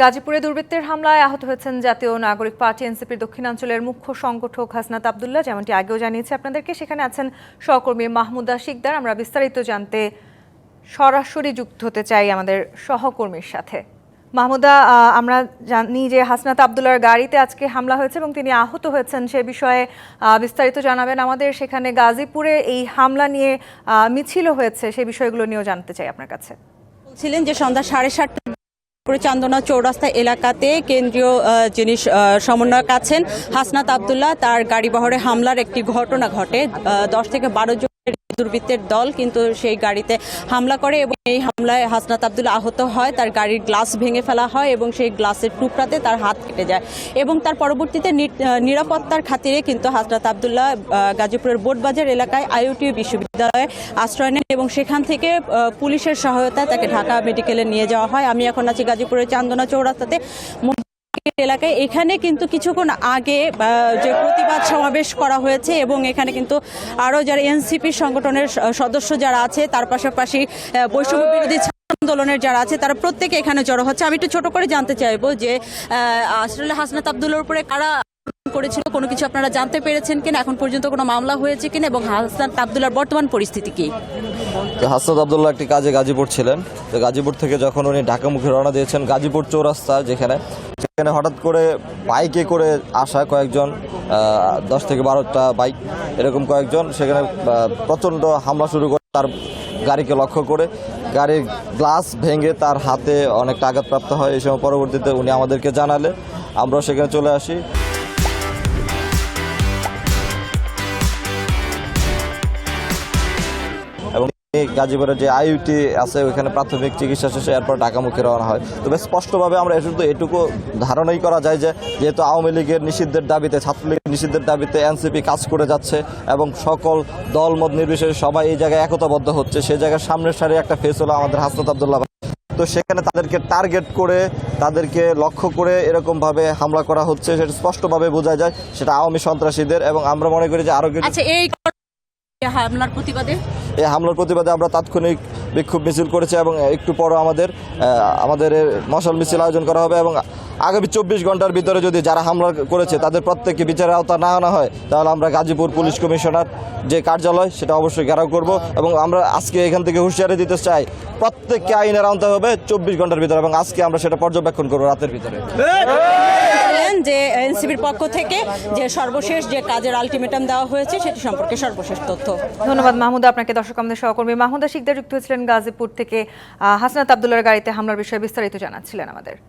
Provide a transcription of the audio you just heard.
গাজীপুরে দুর্বৃত্তের হামলায় আহত হয়েছেন জাতীয় নাগরিক পার্টি এনসিপির দক্ষিণাঞ্চলের মুখ্য সংগঠক হাসনাত আবদুল্লাহ, যেমনটি আগেও জানিয়েছে আপনাদেরকে। সেখানে আছেন সহকর্মী মাহমুদা শিকদার। আমরা বিস্তারিত জানতে সরাসরি যুক্ত হতে চাই আমাদের সহকর্মীর সাথে। মাহমুদা আমরা জানি যে হাসনাত আবদুল্লার গাড়িতে আজকে হামলা হয়েছে এবং তিনি আহত হয়েছেন সে বিষয়ে বিস্তারিত জানাবেন আমাদের। সেখানে গাজীপুরে এই হামলা নিয়ে মিছিল হয়েছে সেই বিষয়গুলো নিয়েও জানতে চাই আপনার কাছে। বলছিলেন যে সন্ধ্যা সাড়ে সাতটা চান্দনা চৌরাস্তা এলাকাতে কেন্দ্রীয় যিনি সমন্বয়ক আছেন, হাসনাত আবদুল্লাহ, তার গাড়ি বহরে হামলার একটি ঘটনা ঘটে। দশ থেকে বারো জনের দুর্বৃত্তের দল কিন্তু সেই গাড়িতে হামলা করে এবং এই হামলায় হাসনাত আবদুল্লাহ আহত হয়। তার গাড়ির গ্লাস ভেঙে ফেলা হয় এবং সেই গ্লাসের টুকরাতে তার হাত কেটে যায়। এবং তার পরবর্তীতে নিরাপত্তার খাতিরে কিন্তু হাসনাত আবদুল্লাহ গাজীপুরের বোটবাজার এলাকায় আইওটি বিশ্ববিদ্যালয়ে আশ্রয় নেন এবং সেখান থেকে পুলিশের সহায়তায় তাকে ঢাকা মেডিকেলে নিয়ে যাওয়া হয়। আমি এখন আছি গাজীপুরের চান্দনা চৌরাস্তাতে। এলাকায়। এখানে কিন্তু কিছুক্ষণ আগে যে প্রতিবাদ সমাবেশ করা হয়েছে এবং এখানে কিন্তু আরও যারা এনসিপি সংগঠনের সদস্য যারা আছে, তার পাশাপাশি বৈষম্য বিরোধী আন্দোলনের যারা আছে, তারা প্রত্যেকে এখানে জড়ো হচ্ছে। আমি একটু ছোট করে জানতে চাইব যে আসলে হাসনাত আবদুল্লার উপরে কারা করেছিল, কোনো কিছু আপনারা জানতে পেরেছেন কিনা? এখন পর্যন্ত কোনো মামলা হয়েছে কিনা? এবং হাসনাত আবদুল্লার বর্তমান পরিস্থিতি কি? তো হাসনাত আবদুল্লাহ একটি কাজে গাজীপুর ছিলেন। তো গাজীপুর থেকে যখন উনি ঢাকামুখী রওনা দিয়েছেন, গাজীপুর চৌরাস্তা যেখানে সেখানে হঠাৎ করে বাইকে করে আসা কয়েকজন দশ থেকে বারোটা বাইক এরকম কয়েকজন, সেখানে প্রচণ্ড হামলা শুরু করে তার গাড়িকে লক্ষ্য করে। গাড়ির গ্লাস ভেঙে তার হাতে অনেকটা আঘাতপ্রাপ্ত হয়। এই সময় পরবর্তীতে উনি আমাদেরকে জানালে, আমরা সেখানে চলে আসি। গাজীপুরের যে আইইউটি আছে, ওইখানে প্রাথমিক চিকিৎসা শেষে এরপর ঢাকামুখী রওনা হয়। তবে স্পষ্টভাবে আমরা শুধু এটুকু ধারণাই করা যায় যে, যেহেতু আওয়ামী লীগের নিষিদ্ধের দাবিতে, ছাত্রলীগের নিষিদ্ধের দাবিতে এনসিপি কাজ করে যাচ্ছে এবং সকল দল মত নির্বিশেষে সবাই এই জায়গায় একতাবদ্ধ হচ্ছে সেই জায়গায় সামনের সারি একটা ফেস হলো আমাদের হাসনাত আবদুল্লাহ তো সেখানে তাদেরকে টার্গেট করে, তাদেরকে লক্ষ্য করে এরকমভাবে হামলা করা হচ্ছে, সেটা স্পষ্টভাবে বোঝা যায়। সেটা আওয়ামী সন্ত্রাসীদের এবং আমরা মনে করি যে আরও কিছু আচ্ছা হামলার প্রতিবাদে? এই হামলার প্রতিবাদে আমরা তাৎক্ষণিক বিক্ষোভ মিছিল করেছি এবং একটু পর আমাদের আমাদের মশাল মিছিল আয়োজন করা হবে এবং আগামী চব্বিশ ঘণ্টার ভিতরে যদি যারা হামলা করেছে তাদের প্রত্যেককে বিচারের আওতা না আনা হয় তাহলে আমরা গাজীপুর পুলিশ কমিশনার যে কার্যালয় সেটা অবশ্যই ঘেরাও করব এবং আমরা আজকে এখান থেকে হুঁশিয়ারি দিতে চাই প্রত্যেককে আইনের আনতে হবে চব্বিশ ঘণ্টার ভিতরে এবং আজকে আমরা সেটা পর্যবেক্ষণ করব রাতের ভিতরে। বললেন যে এনসিবির পক্ষ থেকে যে সর্বশেষ যে কাজের আলটিমেটাম দেওয়া হয়েছে, সেটি সম্পর্কে সর্বশেষ তথ্য। ধন্যবাদ মাহমুদা, আপনাকে দর্শক আমাদের সহকর্মী মাহমুদা শিকদার যুক্ত হয়েছিলেন গাজীপুর থেকে হাসনাত আবদুল্লার গাড়িতে হামলার বিষয়ে বিস্তারিত জানাচ্ছিলেন আমাদের।